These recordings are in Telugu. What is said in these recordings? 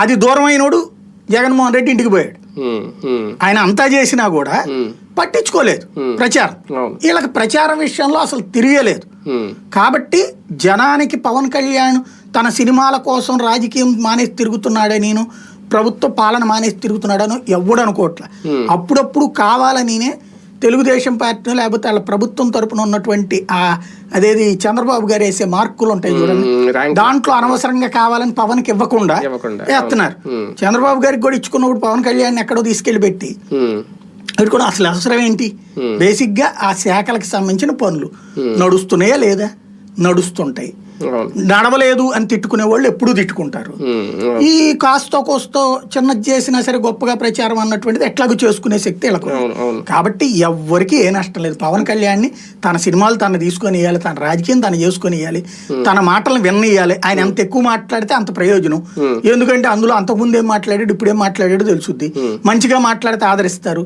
అది దూరం అయినోడు జగన్మోహన్ రెడ్డి ఇంటికి పోయాడు. ఆయన అంతా చేసినా కూడా పట్టించుకోలేదు ప్రచారం. వీళ్ళకి ప్రచారం విషయంలో అసలు తిరగలేదు. కాబట్టి జనానికి పవన్ కళ్యాణ్ తన సినిమాల కోసం రాజకీయం మానేసి తిరుగుతున్నాడే నేను ప్రభుత్వ పాలన మానేసి తిరుగుతున్నాడను ఎవడు అనుకోవట్లే. అప్పుడప్పుడు కావాలనినే తెలుగుదేశం పార్టీ లేకపోతే వాళ్ళ ప్రభుత్వం తరపున ఉన్నటువంటి ఆ అదేది చంద్రబాబు గారు వేసే మార్కులు ఉంటాయి చూడండి. దాంట్లో అనవసరంగా కావాలని పవన్కి ఇవ్వకుండా ఇవ్వకుండా, వేస్తున్నారు. చంద్రబాబు గారికి కూడా ఇచ్చుకున్నప్పుడు పవన్ కళ్యాణ్ ఎక్కడో తీసుకెళ్ళి పెట్టి అది కూడా అసలు అవసరం ఏంటి? బేసిక్గా ఆ శాఖలకు సంబంధించిన పనులు. నడుస్తున్నాయా లేదా? నడుస్తుంటాయి. నడవలేదు అని తిట్టుకునే వాళ్ళు ఎప్పుడూ తిట్టుకుంటారు. ఈ కాస్తో కోస్తో చిన్నది చేసినా సరే గొప్పగా ప్రచారం అన్నటువంటిది ఎట్లాగో చేసుకునే శక్తి వీళ్ళకు కాబట్టి ఎవ్వరికి ఏ నష్టం లేదు. పవన్ కళ్యాణ్ని తన సినిమాలు తను తీసుకొని ఇవ్వాలి తన రాజకీయం తను చేసుకొని ఇవ్వాలి తన మాటలను విన్నయ్యాలి. ఆయన ఎంత ఎక్కువ మాట్లాడితే అంత ప్రయోజనం. ఎందుకంటే అందులో అంతకుముందు ఏం మాట్లాడాడు ఇప్పుడు ఏం మాట్లాడాడు తెలుసుద్ది. మంచిగా మాట్లాడితే ఆదరిస్తారు.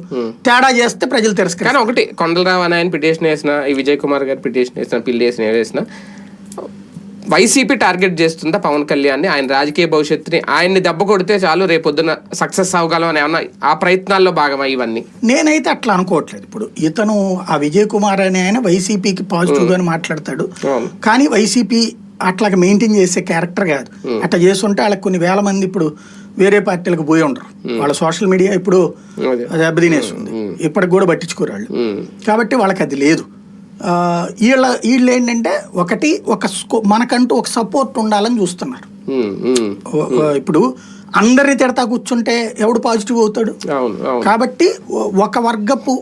తేడా చేస్తే ప్రజలు తిరస్కరిస్తారు. కానీ ఒకటి కొండలరావు అని ఆయన పిటిషన్ వేసిన ఈ విజయ్ కుమార్ గారు పిటిషన్ వేసిన పిల్లి వేసిన వేసిన వైసీపీ టార్గెట్ చేస్తుందా పవన్ కళ్యాణ్ ఆయన రాజకీయ భవిష్యత్తుని ఆయన్ని దెబ్బ కొడితే చాలు రేపొద్దున సక్సెస్ అవ్వగలం అని ఏమన్నా ఆ ప్రయత్నాల్లో భాగమా ఇవన్నీ? నేనైతే అట్లా అనుకోవట్లేదు. ఇప్పుడు ఇతను ఆ విజయ్ కుమార్ అనే ఆయన వైసీపీకి పాజిటివ్ గానే మాట్లాడతాడు. కానీ వైసీపీ అట్లాగా మెయింటైన్ చేసే క్యారెక్టర్ కాదు. అట్లా చేస్తుంటే వాళ్ళకి కొన్ని వేల మంది ఇప్పుడు వేరే పార్టీలకు పోయి ఉండరు. వాళ్ళ సోషల్ మీడియా ఇప్పుడు దెబ్బతినేస్తుంది ఇప్పటికి కూడా పట్టించుకోరు వాళ్ళు. కాబట్టి వాళ్ళకి అది లేదు. వీళ్ళ వీళ్ళు ఏంటంటే ఒకటి ఒక మనకంటూ ఒక సపోర్ట్ ఉండాలని చూస్తున్నారు. ఇప్పుడు అందరిని తిడతా కూర్చుంటే ఎవడు పాజిటివ్ అవుతాడు? కాబట్టి ఒక వర్గపు